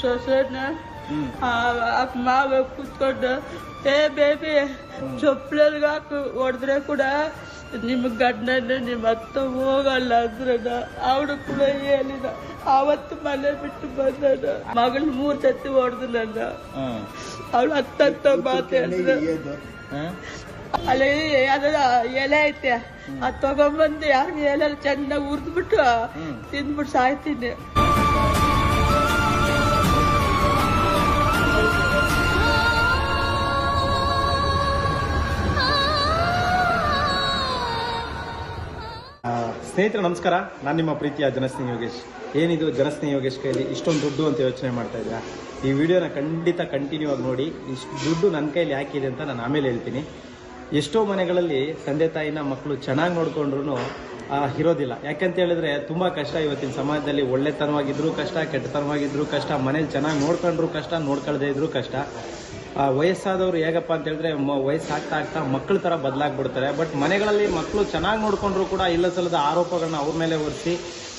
ಸೊಸೆನ ಹ್ಮ್ ಮಾವ ಕೂತ್ಕೊಂಡು ಏ ಬೇಬಿ ಚೊಪ್ಲಲ್ಗೆ ಹಾಕು ಹೊಡೆದ್ರೆ ಕೂಡ ನಿಮ್ಮ ಗಂಡನ ನಿಮ್ಮ ಅತ್ತ ಹೋಗಲ್ಲ ಅಂದ್ರನ. ಅವಳು ಕೂಡ ಹೇಳಿದ ಆವತ್ತು ಮನೆ ಬಿಟ್ಟು ಬಂದನ. ಮಗಳು ಮೂರ್ ಸತಿ ಹೊಡೆದು ನನ್ನ. ಅವಳು ಹತ್ತತ್ತ ಮಾತಾಡಿದ್ರೆ ಅಲ್ಲಿ ಅದರ ಎಲೆ ಐತೆ. ಅದು ತಗೊಂಬಂದು ಯಾರು ಎಲೆ ಚೆನ್ನಾಗಿ ಹುರಿದ್ಬಿಟ್ಟು. ತಿಂದ್ಬಿಟ್ಟು ಸಾಯ್ತೀನಿ. ಸ್ನೇಹಿತರೆ, ನಮಸ್ಕಾರ. ನಾನು ನಿಮ್ಮ ಪ್ರೀತಿಯ ಜನಸ್ನೇಹಿ ಯೋಗೇಶ್. ಏನಿದು ಜನಸ್ನೇಹಿ ಯೋಗೇಶ್ ಕೈಯಲ್ಲಿ ಇಷ್ಟೊಂದು ದುಡ್ಡು ಅಂತ ಯೋಚನೆ ಮಾಡ್ತಾ ಇದ್ದೀರಾ? ಈ ವಿಡಿಯೋನ ಖಂಡಿತ ಕಂಟಿನ್ಯೂ ಆಗಿ ನೋಡಿ. ಇಷ್ಟು ದುಡ್ಡು ನನ್ನ ಕೈಯಲ್ಲಿ ಯಾಕಿದೆ ಅಂತ ನಾನು ಆಮೇಲೆ ಹೇಳ್ತೀನಿ. ಎಷ್ಟೋ ಮನೆಗಳಲ್ಲಿ ತಂದೆ, ತಾಯಿನ ಮಕ್ಕಳು ಚೆನ್ನಾಗಿ ನೋಡ್ಕೊಂಡ್ರು ಇರೋದಿಲ್ಲ. ಯಾಕಂತ ಹೇಳಿದ್ರೆ ತುಂಬ ಕಷ್ಟ ಇವತ್ತಿನ ಸಮಾಜದಲ್ಲಿ. ಒಳ್ಳೆತನವಾಗಿದ್ರು ಕಷ್ಟ, ಕೆಟ್ಟತನವಾಗಿದ್ರು ಕಷ್ಟ, ಮನೇಲಿ ಚೆನ್ನಾಗಿ ನೋಡ್ಕೊಂಡ್ರು ಕಷ್ಟ, ನೋಡ್ಕೊಳ್ದೇ ಇದ್ರು ಕಷ್ಟ. ವಯಸ್ಸಾದವ್ರು ಹೇಗಪ್ಪ ಅಂತ ಹೇಳಿದ್ರೆ, ಮ- ವಯಸ್ಸಾಗ್ತಾ ಆಗ್ತಾ ಮಕ್ಕಳ ಥರ ಬದಲಾಗ್ಬಿಡ್ತಾರೆ. ಬಟ್ ಮನೆಗಳಲ್ಲಿ ಮಕ್ಕಳು ಚೆನ್ನಾಗಿ ನೋಡ್ಕೊಂಡ್ರು ಕೂಡ ಇಲ್ಲ ಸಲದ ಆರೋಪಗಳನ್ನ ಅವ್ರ ಮೇಲೆ ಹೊರಿಸಿ,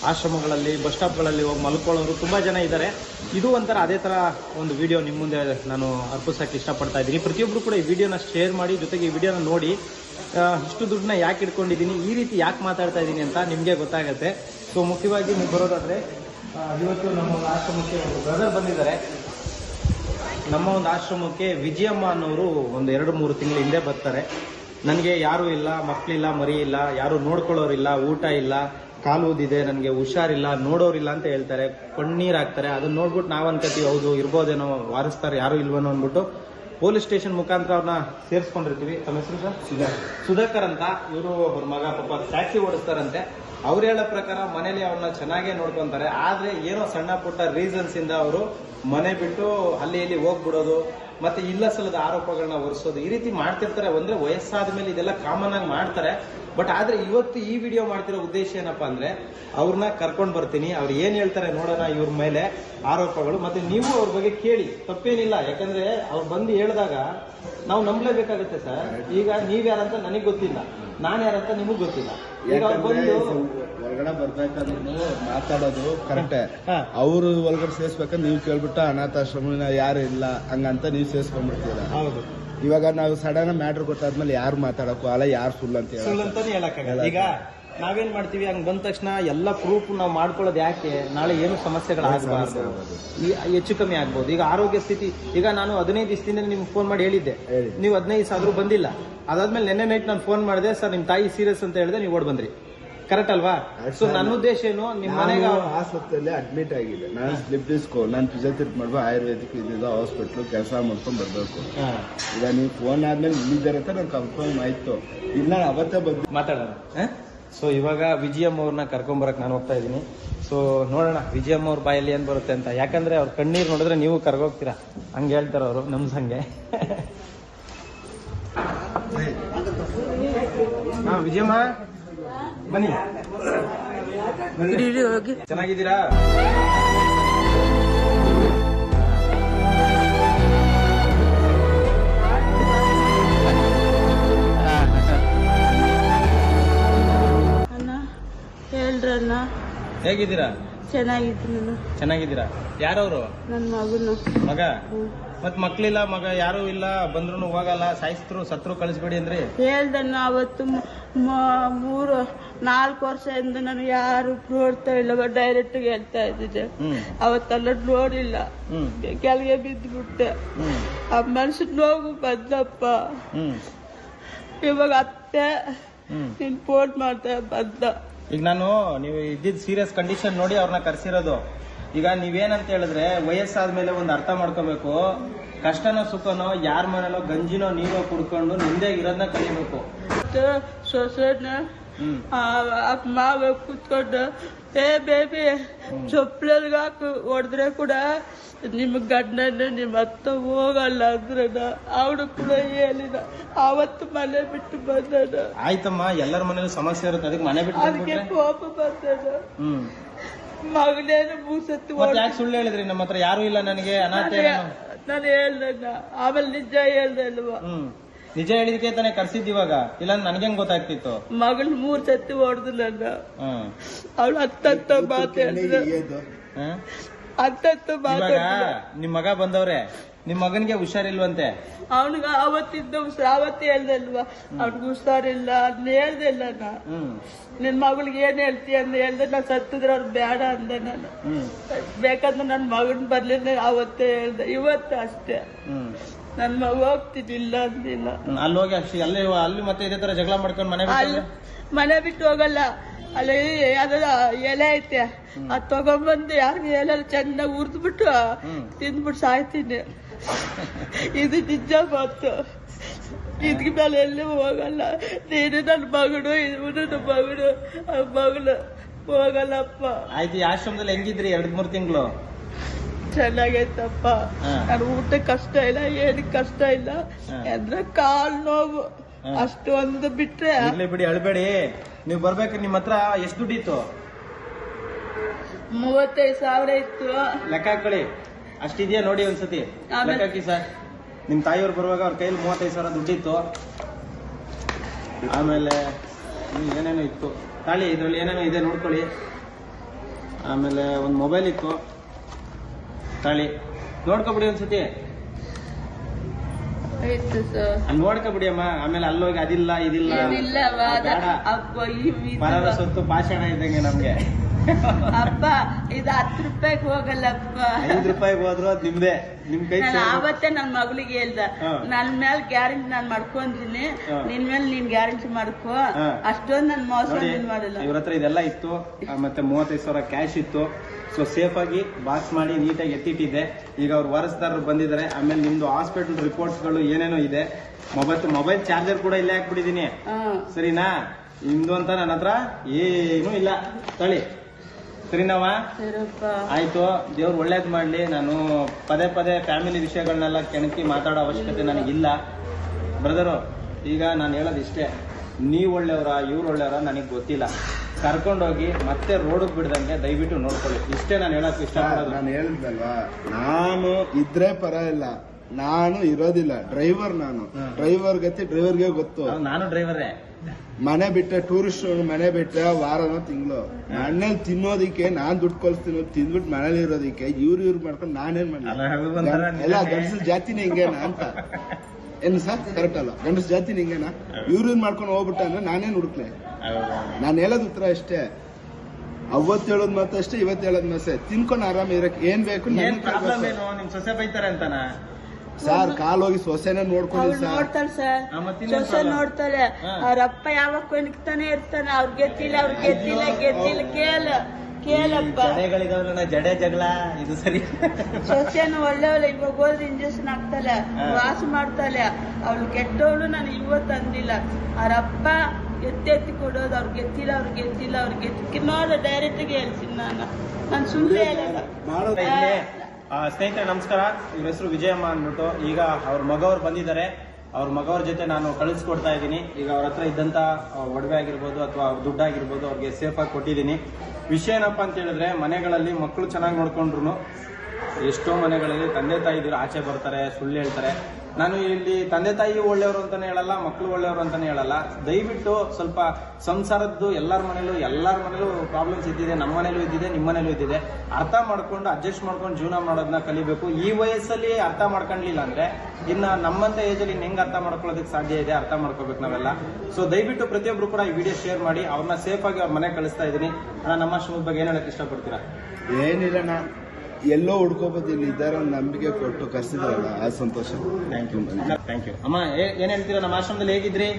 ಆಶ್ರಮಗಳಲ್ಲಿ, ಬಸ್ ಸ್ಟಾಪ್ಗಳಲ್ಲಿ ಹೋಗಿ ಮಲ್ಕೊಳ್ಳೋರು ತುಂಬ ಜನ ಇದ್ದಾರೆ ಇದು ಒಂಥರ ಅದೇ ಥರ ಒಂದು ವಿಡಿಯೋ ನಿಮ್ಮ ಮುಂದೆ ನಾನು ಅರ್ಪಿಸೋಕ್ಕೆ ಇಷ್ಟಪಡ್ತಾ ಇದ್ದೀನಿ. ಪ್ರತಿಯೊಬ್ಬರು ಕೂಡ ಈ ವಿಡಿಯೋನ ಶೇರ್ ಮಾಡಿ, ಜೊತೆಗೆ ಈ ವಿಡಿಯೋನ ನೋಡಿ ಇಷ್ಟು ದುಡ್ಡನ್ನ ಯಾಕೆ ಇಟ್ಕೊಂಡಿದ್ದೀನಿ, ಈ ರೀತಿ ಯಾಕೆ ಮಾತಾಡ್ತಾ ಇದ್ದೀನಿ ಅಂತ ನಿಮಗೆ ಗೊತ್ತಾಗುತ್ತೆ. ಸೊ ಮುಖ್ಯವಾಗಿ ನೀವು ಬರೋದಾದರೆ ಇವತ್ತು ನಮ್ಮ ಆಶ್ರಮಕ್ಕೆ ಒಂದು ಬ್ರದರ್ ಬಂದಿದ್ದಾರೆ. ನಮ್ಮ ಒಂದು ಆಶ್ರಮಕ್ಕೆ ವಿಜಯಮ್ಮ ಅನ್ನೋರು ಒಂದು ಎರಡು ಮೂರು ತಿಂಗಳ ಹಿಂದೆ ಬರ್ತಾರೆ. ನನಗೆ ಯಾರೂ ಇಲ್ಲ ಮಕ್ಕಳಿಲ್ಲ ಮರಿ ಇಲ್ಲ, ಯಾರು ನೋಡ್ಕೊಳ್ಳೋರಿಲ್ಲ, ಊಟ ಇಲ್ಲ, ಕಾಲು ಊದಿದೆ, ನನಗೆ ಹುಷಾರಿಲ್ಲ, ನೋಡೋರಿಲ್ಲ ಅಂತ ಹೇಳ್ತಾರೆ. ಕಣ್ಣೀರು ಹಾಕ್ತಾರೆ ಅದನ್ನ ನೋಡ್ಬಿಟ್ಟು ನಾವು ಅನ್ಕೋತೀವಿ ಹೌದು, ಇರ್ಬೋದೇನೋ, ವಾರಿಸ್ತಾರೆ ಯಾರು ಇಲ್ವನೋ ಅಂದ್ಬಿಟ್ಟು ಪೊಲೀಸ್ ಸ್ಟೇಷನ್ ಮುಖಾಂತರ ಅವ್ರನ್ನ ಸೇರಿಸ್ಕೊಂಡಿರ್ತೀವಿ. ತಮ್ಮ ಹೆಸರು ಸರ್? ಸುಧಾಕರ್. ಅಂತ ಇವರು ಅವ್ರ ಮಗ, ಪಾಪ ಟ್ಯಾಕ್ಸಿ ಓಡಿಸ್ತಾರಂತೆ. ಅವ್ರು ಹೇಳೋ ಪ್ರಕಾರ ಮನೇಲಿ ಅವ್ರನ್ನ ಚೆನ್ನಾಗೇ ನೋಡ್ಕೊಂತಾರೆ. ಆದ್ರೆ ಏನೋ ಸಣ್ಣ ಪುಟ್ಟ ರೀಸನ್ಸ್ ಇಂದ ಅವರು ಮನೆ ಬಿಟ್ಟು ಅಲ್ಲಿ ಇಲ್ಲಿ ಹೋಗ್ಬಿಡೋದು ಮತ್ತೆ ಇಲ್ಲ ಸಲ್ಲದ ಆರೋಪಗಳನ್ನ ಹೊರಿಸೋದು ಈ ರೀತಿ ಮಾಡ್ತಿರ್ತಾರೆ. ಅಂದ್ರೆ ವಯಸ್ಸಾದ ಮೇಲೆ ಇದೆಲ್ಲ ಕಾಮನ್ ಆಗಿ ಮಾಡ್ತಾರೆ. ಬಟ್ ಆದ್ರೆ ಇವತ್ತು ಈ ವಿಡಿಯೋ ಮಾಡ್ತಿರೋ ಉದ್ದೇಶ ಏನಪ್ಪಾ ಅಂದ್ರೆ ಅವ್ರನ್ನ ಕರ್ಕೊಂಡ್ ಬರ್ತೀನಿ ಅವ್ರು ಏನ್ ಹೇಳ್ತಾರೆ ನೋಡೋಣ ಇವ್ರ ಮೇಲೆ ಆರೋಪಗಳು. ಮತ್ತೆ ನೀವು ಅವ್ರ ಬಗ್ಗೆ ಕೇಳಿ ತಪ್ಪೇನಿಲ್ಲ. ಯಾಕಂದ್ರೆ ಅವ್ರು ಬಂದು ಹೇಳಿದಾಗ ನಾವು ನಂಬಲೇಬೇಕಾಗುತ್ತೆ ಸರ್. ಈಗ ನೀವ್ಯಾರಂತ ನನಗ್ ಗೊತ್ತಿಲ್ಲ ನಾನು ಯಾರಂತ ನಿಮಗ್ ಗೊತ್ತಿಲ್ಲ. ಈಗ ಅವ್ರು ಬಂದು ಹೊರಗಡೆ ಬರ್ಬೇಕಂದ್ರೂ ಮಾತಾಡೋದು ಕರೆಕ್ಟೇ. ಅವ್ರು ಒಳಗಡೆ ಸೇರ್ಸ್ಬೇಕಂದ್ರೆ ನೀವು ಕೇಳ್ಬಿಟ್ಟು ಅನಾಥಾಶ್ರಮ ಯಾರು ಇಲ್ಲ ಹಂಗಂತ ನೀವು ಸೇರ್ಸ್ಕೊಂಡ್ಬಿಡ್ತೀರ? ಹೌದು. ಇವಾಗ ನಾವು ಸಡನ್ ಮ್ಯಾಟರ್ ಗೊತ್ತಾದ್ಮೇಲೆ ಯಾರು ಮಾತಾಡಕ್ಕೂ ಅಲ್ಲ ಯಾರು ಸುಳ್ಳು ಅಂತ ಸುಳ್ಳು ಅಂತಾನೆ ಹೇಳಕ್ಕಾಗಲ್ಲ. ಈಗ ನಾವೇನ್ ಮಾಡ್ತೀವಿ ಹಂಗ್ ಬಂದ ತಕ್ಷಣ ಎಲ್ಲ ಪ್ರೂಫ್ ನಾವು ಮಾಡ್ಕೊಳ್ಳೋದು ಯಾಕೆ? ನಾಳೆ ಏನು ಸಮಸ್ಯೆಗಳಾಗಬಾರ್ದು ಈ ಹೆಚ್ಚು ಕಮ್ಮಿ ಆಗ್ಬೋದು. ಈಗ ಆರೋಗ್ಯ ಸ್ಥಿತಿ ಈಗ ನಾನು ಹದಿನೈದು ದಿವಸದಿಂದ ನಿಮ್ಗೆ ಫೋನ್ ಮಾಡಿ ಹೇಳಿದ್ದೆ. ನೀವು ಹದಿನೈದು ಸಾವಿರ ಬಂದಿಲ್ಲ. ಅದಾದ್ಮೇಲೆ ನೆನ್ನೆ ನೈಟ್ ನಾನು ಫೋನ್ ಮಾಡಿದೆ ಸರ್ ನಿಮ್ ತಾಯಿ ಸೀರಿಯಸ್ ಅಂತ ಹೇಳಿದೆ ನೀವು ಓಡ್ ಬಂದ್ರಿ. ಕರೆಕ್ಟ್ ಅಲ್ವಾ? ಸೊ ನನ್ನ ಉದ್ದೇಶ ಏನು? ನಿಮ್ ಮನೆಗೆ ಆಸ್ಪತ್ರೆಯಲ್ಲಿ ಅಡ್ಮಿಟ್ ಆಗಿದೆ ನಾನು ಸ್ಲಿಪ್ ಡಿಸ್ಕೋ ನಾನು ಫಿಸಿಯೋಥೆರಪಿ ಮಾಡುವ ಆಯುರ್ವೇದಿಕ್ ಇದ್ದಿದ್ದು ಹಾಸ್ಪಿಟ್ಲು ಕೆಲಸ ಮಾಡ್ಕೊಂಡು ಬರಬೇಕು. ಈಗ ನೀವು ಫೋನ್ ಆದ್ಮೇಲೆ ಇಲ್ಲಿದ್ದಾರೆ ಅಂತ ನಂಗೆ ಕನ್ಫರ್ಮ್ ಆಯ್ತು. ಇಲ್ಲ ಅವತ್ತೇ ಬಂದು. ಮಾತಾಡೋಣ. ಸೊ ಇವಾಗ ವಿಜಯಮ್ಮ ಅವ್ರನ್ನ ಕರ್ಕೊಂಬರಕ್ ನಾನು ಹೋಗ್ತಾ ಇದ್ದೀನಿ. ಸೊ ನೋಡೋಣ ವಿಜಯಮ್ಮ ಅವ್ರ ಬಾಯಲ್ಲಿ ಏನು ಬರುತ್ತೆ ಅಂತ. ಯಾಕಂದ್ರೆ ಅವ್ರ ಕಣ್ಣೀರು ನೋಡಿದ್ರೆ ನೀವು ಕರ್ಗೋಗ್ತೀರಾ? ಹಂಗೆ ಹೇಳ್ತಾರ ಅವರು ನಮ್ಮ ಸಂಗೆ ವಿಜಯಮ್ಮ. ಬನ್ನಿ. ಚೆನ್ನಾಗಿದ್ದೀರಾ? ಅಣ್ಣ ಹೇಳ್ರಣ್ಣ ಹೇಗಿದ್ದೀರಾ? ಚೆನ್ನಾಗಿದ್ದೀನಿ ನಾನು ಚೆನ್ನಾಗಿದ್ದೀರಾ? ಯಾರವರು? ನನ್ನ ಮಗನು. ಮಗ. ಮತ್ ಮಕ್ಳಿಲ್ಲ ಮಗ ಯಾರು ಇಲ್ಲ ಬಂದ್ರು ಹೋಗಲ್ಲ ಸಾಯಿಸ್ತರು ಸತ್ರು ಕಳಿಸ್ಬೇಡಿ ಅಂದ್ರಿ. ಹೇಳ್ದಣ್ಣ ಅವತ್ತು ಮ- ಮೂರು ನಾಲ್ಕು ವರ್ಷದಿಂದ ನಾನು ಯಾರು ನೋಡ್ತಾ ಇಲ್ಲ ಡೈರೆಕ್ಟ್ ಹೇಳ್ತಾ ಇದ್ದಿದ್ದೆ. ಹ್ಮ್. ಅವತ್ತೆಲ್ಲ ನೋಡಿಲ್ಲ. ಹ್ಮ್. ಕೆಳಗೆ ಬಿದ್ದುಬಿಟ್ಟೆ ಹ್ಮ್. ಆ ಮನ್ಸು ನೋವು ಬಂದಪ್ಪ. ಹ್ಮ್. ಇವಾಗ ಅತ್ತೆ ಹ್ಮ್. ನೀನ್ ಫೋನ್ ಮಾಡ್ತಾ ಬಂದ. ಈಗ ನಾನು ನೀವು ಇದ್ದಿದ್ ಸೀರಿಯಸ್ ಕಂಡೀಷನ್ ನೋಡಿ ಅವ್ರನ್ನ ಕರ್ಸಿರೋದು. ಈಗ ನೀವೇನಂತ ಹೇಳಿದ್ರೆ ವಯಸ್ಸಾದ್ಮೇಲೆ ಒಂದು ಅರ್ಥ ಮಾಡ್ಕೋಬೇಕು. ಕಷ್ಟನೋ ಸುಖನೋ ಯಾರ ಮನೇಲೋ ಗಂಜಿನೋ ನೀರೋ ಕುಡ್ಕೊಂಡು ನಿಂದೆ ಇರೋದನ್ನ ಕಲಿಬೇಕು. ಸೊಸೆನ ಮಾವ ಕೂತ್ಕೊಂಡು ಏ ಬೇಬಿ ಚೊಪ್ಲಲ್ಗೆ ಹಾಕಿ ಹೊಡೆದ್ರೆ ಕೂಡ ನಿಮ್ಮ ಗಂಡನ ನಿಮ್ಮ ಅತ್ತ ಹೋಗಲ್ಲ ಅಂದ್ರೆ ಅವಳು ಕೂಡ ಹೇಳಿದ ಅವತ್ತು ಮನೆ ಬಿಟ್ಟು ಬಂದದ ಆಯ್ತಮ್ಮ ಎಲ್ಲರ ಮನೇಲಿ ಸಮಸ್ಯೆ ಇರುತ್ತೆ ಅದಕ್ಕೆ ಮನೆ ಬಿಟ್ಟು ಅದಕ್ಕೆ ಕೋಪ ಬಂದದ ಮಗನೇನು ಮೂಸತ್ತು ಮತ್ತೆ ಯಾಕೆ ಸುಳ್ಳು ಹೇಳಿದ್ರಿ? ನಮ್ಮ ಹತ್ರ ಯಾರು ಇಲ್ಲ ನನಗೆ ಅನಾಥೆ ನಾನು. ನಾನು ಹೇಳ್ದಣ್ಣ ಆಮೇಲೆ ನಿಜ ಹೇಳ್ದೆ ಅಲ್ವಾ? ಹ್ಮ್. ನಿಜ ಹೇಳಿದಕ್ಕೆ ತಾನೇ ಕರ್ಸಿದ್ ಇವಾಗ. ಇಲ್ಲ ನನಗೆ ಹೆಂಗ್ ಗೊತ್ತಾಗ್ತಿತ್ತು? ಮಗಳು ಮೂರ್ ಸತಿ ಹೊಡೆದು ನನ್ನ. ಹ್ಮ್. ಅವಳು ಹತ್ತತ್ತ ಮಾತು ಇದು ಹ್ಮ್? ಅಂತಂತ ಇವಾಗ ನಿಮ್ ಮಗ ಬಂದವ್ರೆ. ನಿಮ್ ಮಗನ್ಗೆ ಹುಷಾರಿಲ್ವಂತೆ? ಅವನಿಗ ಅವತ್ತಿದ್ದ ಅವತ್ತು ಹೇಳ್ದಲ್ವಾ? ಅವ್ನಿಗೆ ಹುಷಾರಿಲ್ಲ ಅದ್ನ ಹೇಳ್ದಿಲ್ಲ ನಾ ಹ್ಮ್. ನಿನ್ ಮಗಳಿಗೆ ಏನ್ ಹೇಳ್ತೀಯ ಅಂತ ಹೇಳ್ದೆ ನಾ ಸತ್ತಿದ್ರೆ ಅವ್ರು ಬೇಡ ಅಂದೆ ನಾನು. ಬೇಕಂದ್ರೆ ನನ್ನ ಮಗನ್ ಬರ್ಲಿಲ್ಲ ಅವತ್ತೇ ಹೇಳ್ದೆ. ಇವತ್ತು ಅಷ್ಟೇ. ಹ್ಮ್. ನನ್ ಮಗ ಹೋಗ್ತಿದ್ದಿಲ್ಲ ಅಂದಿಲ್ಲ. ಅಲ್ಲಿ ಹೋಗಿ ಅಷ್ಟೇ ಅಲ್ಲಿ ಅಲ್ಲಿ ಮತ್ತೆ ಇದೇ ತರ ಜಗಳ ಮಾಡ್ಕೊಂಡು ಮನೆ ಅಲ್ಲಿ ಮನೆ ಬಿಟ್ಟು ಹೋಗಲ್ಲ. ಅಲ್ಲಿ ಯಾವ್ದಾರ ಎಲೆ ಐತೆ. ಅದ್ ತಗೊಂಬಂದು ಯಾರು ಎಲೆ ಚೆನ್ನಾಗಿ ಉರ್ದ್ಬಿಟ್ಟು. ತಿಂದ್ಬಿಟ್ಟು ಸಾಯ್ತೀನಿ. ಇದು ನಿಜ ಮಾತು. ಇದಕ್ಕೆ ಮೇಲೆ ಎಲ್ಲಿ ಹೋಗಲ್ಲ. ನೀನು ನನ್ನ ಮಗಳು ಇವನು ನನ್ನ ಮಗಳು ಆ ಮಗನು ಹೋಗಲ್ಲಪ್ಪ. ಆಯ್ತು ಈ ಆಶ್ರಮದಲ್ಲಿ ಹೆಂಗಿದ್ರಿ ಎರಡ್ ಮೂರ್ ತಿಂಗಳು? ಚೆನ್ನಾಗೈತಪ್ಪ. ನನ್ ನಾನು ಊಟ ಕಷ್ಟ ಇಲ್ಲ ಏನಕ್ಕೆ ಕಷ್ಟ ಇಲ್ಲ. ಅಂದ್ರೆ ಕಾಲ್ ನೋವು. ಅಷ್ಟು ಒಂದು ಬಿಟ್ರೆ ಇರ್ಲಿ ಬಿಡಿ ಅಳ್ಬೇಡಿ. ನೀವ್ ಬರ್ಬೇಕು ನಿಮ್ ಹತ್ರ ಎಷ್ಟು ದುಡ್ಡಿತ್ತು? ಮೂವತ್ತೈದು ಸಾವಿರ ಇತ್ತು. ಲೆಕ್ಕ ಹಾಕೊಳ್ಳಿ ಅಷ್ಟಿದ್ಯಾ ನೋಡಿ ಒಂದ್ಸತಿ. ಆಮೇಲೆ- ಲೆಕ್ಕ ಸರ್. ನಿಮ್ ತಾಯಿಯವ್ರು ಬರುವಾಗ ಅವ್ರ ಕೈಲಿ ಮೂವತ್ತೈದು ಸಾವಿರ ದುಡ್ಡಿತ್ತು. ಆಮೇಲೆ ಏನೇನೋ ಇತ್ತು. ತಾಳಿ ಇದ್ರಲ್ಲಿ ಏನೇನೋ ಇದೆ ನೋಡ್ಕೊಳ್ಳಿ. ಆಮೇಲೆ ಒಂದು ಮೊಬೈಲ್ ಇತ್ತು. ತಾಳಿ ನೋಡ್ಕೊಬಿಡಿ ಒಂದ್ಸತಿ. ಆಯ್ತು ಸರ್. ಅಲ್ಲಿ ನೋಡ್ಕೊಬಿಡಿ ಅಮ್ಮ. ಆಮೇಲೆ ಅಲ್ಲೋಗಿ ಅದಿಲ್ಲ ಇದಿಲ್ಲ ಏನಿಲ್ಲ ಬೇಡ. ಅಪ್ಪ ಈ- ಪರರ ಇದು- ಸೊತ್ತು ಭಾಷಣ ಇದ್ದಂಗೆ ನಮ್ಗೆ. ಅಪ್ಪ ಇದು ಹತ್ತು ರೂಪಾಯಿಗೆ ಹೋಗಲ್ಲಪ್ಪ. ಐದು ರೂಪಾಯಿಗೆ ಹೋದ್ರು ಅದ್ ನಿಮ್ದೆ. ನಿಮ್ ಕೈ ನಾನು ಆವತ್ತೇ ನನ್ನ ಮಗಳಿಗೆ ಹೇಳ್ದ. ನನ್ ಮೇಲೆ ಗ್ಯಾರಂಟಿ ನಾನು ಮಾಡ್ಕೊಂಡಿನಿ. ನಿನ್ ಮೇಲೆ ನೀನ್ ಗ್ಯಾರಂಟಿ ಮಾಡ್ಕೋ. ಅಷ್ಟೊಂದು ನನ್ ಮೋಸ ನೀನ್ ಮಾಡಿಲ್ಲ. ಇವ್ರ ಹತ್ರ ಇದೆಲ್ಲ ಇತ್ತು ಮತ್ತೆ ಮೂವತ್ತೈದು ಸಾವಿರ ಕ್ಯಾಶ್ ಇತ್ತು. ಸೊ ಸೇಫ್ ಆಗಿ ಬಾಕ್ಸ್ ಮಾಡಿ ನೀಟಾಗಿ ಎತ್ತಿಟ್ಟಿದ್ದೆ. ಈಗ ಅವ್ರ ವಾರಸ್ದಾರರು ಬಂದಿದ್ದಾರೆ ಆಮೇಲೆ ನಿಮ್ದು ಹಾಸ್ಪಿಟಲ್ ರಿಪೋರ್ಟ್ಸ್ಗಳು ಏನೇನೋ ಇದೆ. ಮೊಬೈಲ್ ಮೊಬೈಲ್ ಚಾರ್ಜರ್ ಕೂಡ ಇಲ್ಲೇ ಹಾಕ್ಬಿಟ್ಟಿದೀನಿ ಸರಿನಾ? ನಿಮ್ದು ಅಂತ ನನ್ನ ಹತ್ರ ಏನೂ ಇಲ್ಲ. ತಳಿ. ಸರಿನಾವ ಆಯ್ತು ದೇವ್ರು ಒಳ್ಳೇದ್ ಮಾಡ್ಲಿ. ನಾನು ಪದೇ ಪದೇ ಫ್ಯಾಮಿಲಿ ವಿಷಯಗಳನ್ನೆಲ್ಲ ಕೆಣಕಿ ಮಾತಾಡೋ ಅವಶ್ಯಕತೆ ನನಗಿಲ್ಲ. ಬ್ರದರು ಈಗ ನಾನು ಹೇಳೋದು ಇಷ್ಟೇ. ನೀವು ಒಳ್ಳೆಯವರ ಇವ್ರು ಒಳ್ಳೆಯವರ ನನಗೆ ಗೊತ್ತಿಲ್ಲ. ಕರ್ಕೊಂಡೋಗಿ ಮತ್ತೆ ರೋಡಿಗೆ ಬಿಡ್ದಂಗೆ ದಯವಿಟ್ಟು ನೋಡ್ಕೊಳ್ಳಿ. ಇಷ್ಟೇ ನಾನು ಹೇಳಕ್ ಇಷ್ಟಪಡೋದು ನಾನು ಹೇಳಿದ್ನಲ್ವಾ ನಾನು ಇದ್ರೆ ಪರ ಇಲ್ಲ ನಾನು ಇರೋದಿಲ್ಲ. ಡ್ರೈವರ್ ನಾನು. ಡ್ರೈವರ್ ಗತಿ ಡ್ರೈವರ್ಗೆ ಗೊತ್ತು. ನಾನು ಡ್ರೈವರೇ ಮನೆ ಬಿಟ್ಟೆ ಟೂರಿಸ್ಟ್ ಮನೆ ಬಿಟ್ಟೆ ವಾರನೋ ತಿಂಗಳು. ಮನೇಲಿ ತಿನ್ನೋದಿಕ್ಕೆ ನಾನ್ ದುಡ್ಡು ಕಳಿಸ್ತೀನಿ ತಿಂದ್ಬಿಟ್ಟು ಮನೇಲಿ ಇರೋದಿಕ್ಕೆ ಇವ್ರು ಇವ್ರು ಮಾಡ್ಕೊಂಡು ನಾನೇನ್ ಮಾಡ್ತೀನಿ ಎಲ್ಲ ನಿಜನೇ. ಗಂಡಸರ ಜಾತಿನೇ ಹಿಂಗೇನಾ ಅಂತ. ಏನು ಸರ್? ಕರೆಕ್ಟ್ ಅಲ್ಲ. ಗಂಡಸ ಜಾತಿ ಹಿಂಗೇನಾ? ಇವ್ರು ಇವ್ರು ಮಾಡ್ಕೊಂಡು ಹೋಗ್ಬಿಟ್ಟ ಅಂದ್ರೆ ನಾನೇನ್ ಹುಡುಕ್ಲೆ? ನಾನು ಹೇಳೋದ್ ಉತ್ತರ ಅಷ್ಟೇ. ಅವತ್ತು ಹೇಳೋದ್ ಮಾತು ಅಷ್ಟೇ ಇವತ್ತು ಹೇಳೋದ್ ಮತ್ತೆ ತಿನ್ಕೊಂಡು ಆರಾಮ ಇರಕ್ ಏನ್ ಬೇಕು ಸೊಸೆ ಬೈತಾರೆ ಅಂತಾನ? ಸರ್ ಕಾಲ್ ಹೋಗಿ ಸೊಸೆನ ನೋಡ್ಕೊಳ್ಳಿ ಅವ್ಳು ಸರ್. ನೋಡ್ತಾಳೆ ಸರ್. ಆ, ಮತ್ತಿನ್ನೇನ್ ಸೊಸೆ ನೋಡ್ತಾರೆ ನೋಡ್ತಾಳೆ ಹಾ. ಅವ್ರ ಅಪ್ಪ ಯಾವಾಗ ಕೊನಿಕ್ತಾನೆ ಇರ್ತಾನೆ ಅವ್ರ ಗೆದ್ದಿಲ್ಲ ಅವ್ರ ಗೆದ್ದಿಲ್ಲ ಗೆದ್ದಿಲ್ಲ ಕೇಳ ಕೇಳಪ್ಪ. ಜಡೆಗಳಿದಾವಲ್ಲ ಜಡೆ ಜಗಳ ಇದು ಸರಿ. ಸೊಸೆನು ಒಳ್ಳೆ ಒಳ್ಳೆ ಇವಾಗ ಹೋದ್ರೆ ಇಂಜೆಕ್ಷನ್ ಹಾಕ್ತಾಳೆ ಹಾ. ವಾಸ ಮಾಡ್ತಾಳೆ. ಅವಳು ಕೆಟ್ಟವಳು ನಾನು ಇವತ್ತು ಅಂದಿಲ್ಲ. ಅವ್ರ ಅಪ್ಪ ಎತ್ತೆತ್ತಿ ಕೊಡೋದು ಅವ್ರು ಗೆದ್ದಿಲ್ಲ ಅವ್ರು ಗೆದ್ದಿಲ್ಲ ಅವ್ರು ಗೆದ್ದಿ ನೋಡ ಡೈರೆಕ್ಟ್ ಹೇಳ್ತೀನಿ ನಾನು. ನಾನು ಸುಳ್ಳು ಹೇಳಲ್ಲ ಮಾಡೋದು ಇಲ್ಲಿ. ಆ, ಸ್ನೇಹಿತರೆ, ನಮಸ್ಕಾರ. ಇವ್ರ ಹೆಸರು ವಿಜಯಮ್ಮ ಅಂದ್ಬಿಟ್ಟು ಈಗ ಅವ್ರ ಮಗವ್ರು ಬಂದಿದ್ದಾರೆ. ಅವ್ರ ಮಗವ್ರ ಜೊತೆ ನಾನು ಕಳಿಸ್ಕೊಡ್ತಾ ಇದ್ದೀನಿ. ಈಗ ಅವ್ರ ಹತ್ರ ಇದ್ದಂತ ಒಡವೆ ಆಗಿರ್ಬೋದು ಅಥವಾ ದುಡ್ಡು ಆಗಿರ್ಬೋದು ಅವ್ರಿಗೆ ಸೇಫ್ ಆಗಿ ಕೊಟ್ಟಿದ್ದೀನಿ. ವಿಷಯ ಏನಪ್ಪ ಅಂತ ಹೇಳಿದ್ರೆ, ಮನೆಗಳಲ್ಲಿ ಮಕ್ಕಳು ಚೆನ್ನಾಗಿ ನೋಡ್ಕೊಂಡ್ರು ಎಷ್ಟೋ ಮನೆಗಳಲ್ಲಿ ತಂದೆ ತಾಯಿದ್ರು ಆಚೆ ಬರ್ತಾರೆ, ಸುಳ್ಳು ಹೇಳ್ತಾರೆ. ನಾನು ಇಲ್ಲಿ ತಂದೆ ತಾಯಿ ಒಳ್ಳೆಯವರು ಅಂತಾನೆ ಹೇಳಲ್ಲ ಮಕ್ಕಳು ಒಳ್ಳೆಯವರು ಅಂತಾನೆ ಹೇಳಲ್ಲ. ದಯವಿಟ್ಟು ಸ್ವಲ್ಪ ಸಂಸಾರದ್ದು ಎಲ್ಲರ ಮನೇಲೂ ಎಲ್ಲರ ಮನೇಲೂ ಪ್ರಾಬ್ಲಮ್ಸ್ ಇದ್ದಿದೆ, ನಮ್ಮ ಮನೇಲೂ ಇದ್ದಿದೆ, ನಿಮ್ಮ ಮನೇಲೂ ಇದ್ದಿದೆ. ಅರ್ಥ ಮಾಡ್ಕೊಂಡು ಅಡ್ಜಸ್ಟ್ ಮಾಡ್ಕೊಂಡು ಜೀವನ ಮಾಡೋದನ್ನ ಕಲಿಬೇಕು. ಈ ವಯಸ್ಸಲ್ಲಿ ಅರ್ಥ ಮಾಡ್ಕೊಂಡ್ಲಿಲ್ಲ ಅಂದ್ರೆ ಇನ್ನ ನಮ್ಮಂತ ಏಜಲ್ಲಿ ಇನ್ನು ಹೆಂಗ್ ಅರ್ಥ ಮಾಡ್ಕೊಳ್ಳೋದಕ್ಕೆ ಸಾಧ್ಯ ಇದೆ ಅರ್ಥ ಮಾಡ್ಕೋಬೇಕು ನಾವೆಲ್ಲ. ಸೊ ದಯವಿಟ್ಟು ಪ್ರತಿಯೊಬ್ರು ಕೂಡ ಈ ವಿಡಿಯೋ ಶೇರ್ ಮಾಡಿ, ಅವ್ರನ್ನ ಸೇಫ್ ಆಗಿ ಅವ್ರ ಮನೆ ಕಳಿಸ್ತಾ ಇದ್ದೀನಿ. ನಮ್ಮ ಆಶ್ರಮದ ಬಗ್ಗೆ ಏನ್ ಹೇಳಕ್ ಇಷ್ಟಪಡ್ತೀರಾ? ಏನಿಲ್ಲ ಎಲ್ಲೋ ಹುಡ್ಕೋಬೋದು ಇಲ್ಲಿ ಇದ್ದಾರೆ ಒಂದು ನಂಬಿಕೆ ಕೊಟ್ಟು ಕಷ್ಟದಲ್ಲ ಆ ಸಂತೋಷ. ಥ್ಯಾಂಕ್ ಯು ಥ್ಯಾಂಕ್ ಯು ಅಮ್ಮ ಏನ್ ಹೇಳ್ತೀರಾ? ನಮ್ಮ ಆಶ್ರಮದಲ್ಲಿ ಹೇಗಿದ್ರಿ?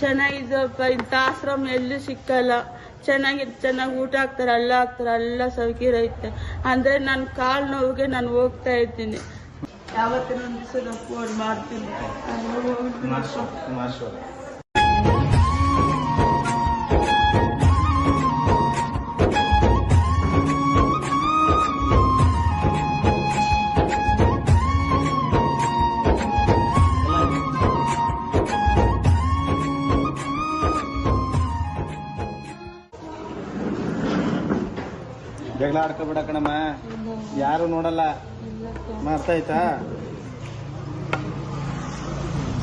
ಚೆನ್ನಾಗಿದ್ದಪ್ಪ ಇಂಥ ಆಶ್ರಮ ಎಲ್ಲೂ ಸಿಕ್ಕಲ್ಲ. ಚೆನ್ನಾಗಿ ಚೆನ್ನಾಗಿ ಊಟ ಹಾಕ್ತಾರೆ ಅಲ್ಲ ಹಾಕ್ತಾರೆ ಎಲ್ಲ ಸೌಕರ್ಯ ಐತೆ. ಅಂದ್ರೆ ನನ್ನ ಕಾಲು ನೋವಿಗೆ ನಾನು ಹೋಗ್ತಾ ಇದ್ದೀನಿ. ಯಾವತ್ತಿನ ಒಂದು ದಿವಸ ನಾನು ಫೋನ್ ಮಾಡ್ತೀನಿ. ಜಗಳ ಆಡ್ಕೊಬಿಡ ಕಣಮ್ಮ ಯಾರು ನೋಡಲ್ಲ. ಮಾಡ್ತಾ ಆಯ್ತಾ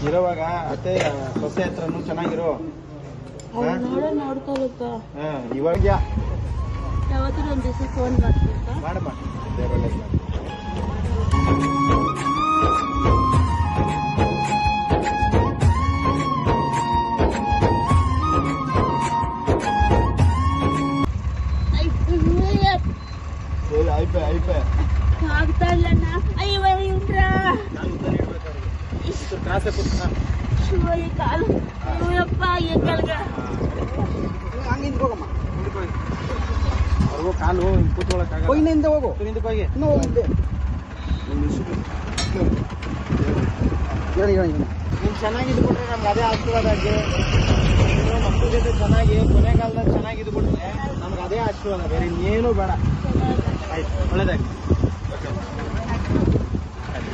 ಇರೋವಾಗ ಅತ್ತೆ ಸೊಸೆ ಹತ್ರನು ಚೆನ್ನಾಗಿರೋ. ಇವಾಗ ಯಾವತ್ತೂ ಒಂದು ದಿವಸ ಫೋನ್ ಮಾಡ್ತೀಪ್ಪ ಮಾಡಮ್ಮ. ಹಿಂಗ್. ಹಿಂದೆ ಹೋಗು ಹಿಂದಕ್ಕೆ ಹೋಗಿ ಇನ್ನೂ ಹೋಗಿದ್ದೆ ಹೇಳಿ ಹೇಳಿ ನೀನು ಚೆನ್ನಾಗಿದ್ಬಿಟ್ರೆ ನಮ್ಗೆ ಅದೇ ಆಶೀರ್ವಾದ ಅಜ್ಜಿ ನೀನು ಮಕ್ಕಳ ಜೊತೆ ಚೆನ್ನಾಗಿ ಕೊನೆಗಾಲದಲ್ಲಿ ಚೆನ್ನಾಗಿದ್ಬಿಟ್ರೆ ನಮ್ಗೆ ಅದೇ ಆಶೀರ್ವಾದ ಬೇರೆ ಇನ್ನೇನು ಬೇಡ. ಆಯ್ತು ಒಳ್ಳೇದಾಗಲಿ.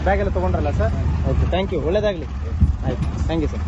ಬ್ಯಾಗ್ ಎಲ್ಲ ತಗೊಂಡ್ರಲ್ಲ ಸರ್? ಓಕೆ. ಥ್ಯಾಂಕ್ ಯು ಒಳ್ಳೇದಾಗಲಿ. ಆಯ್ತು. Thank you sir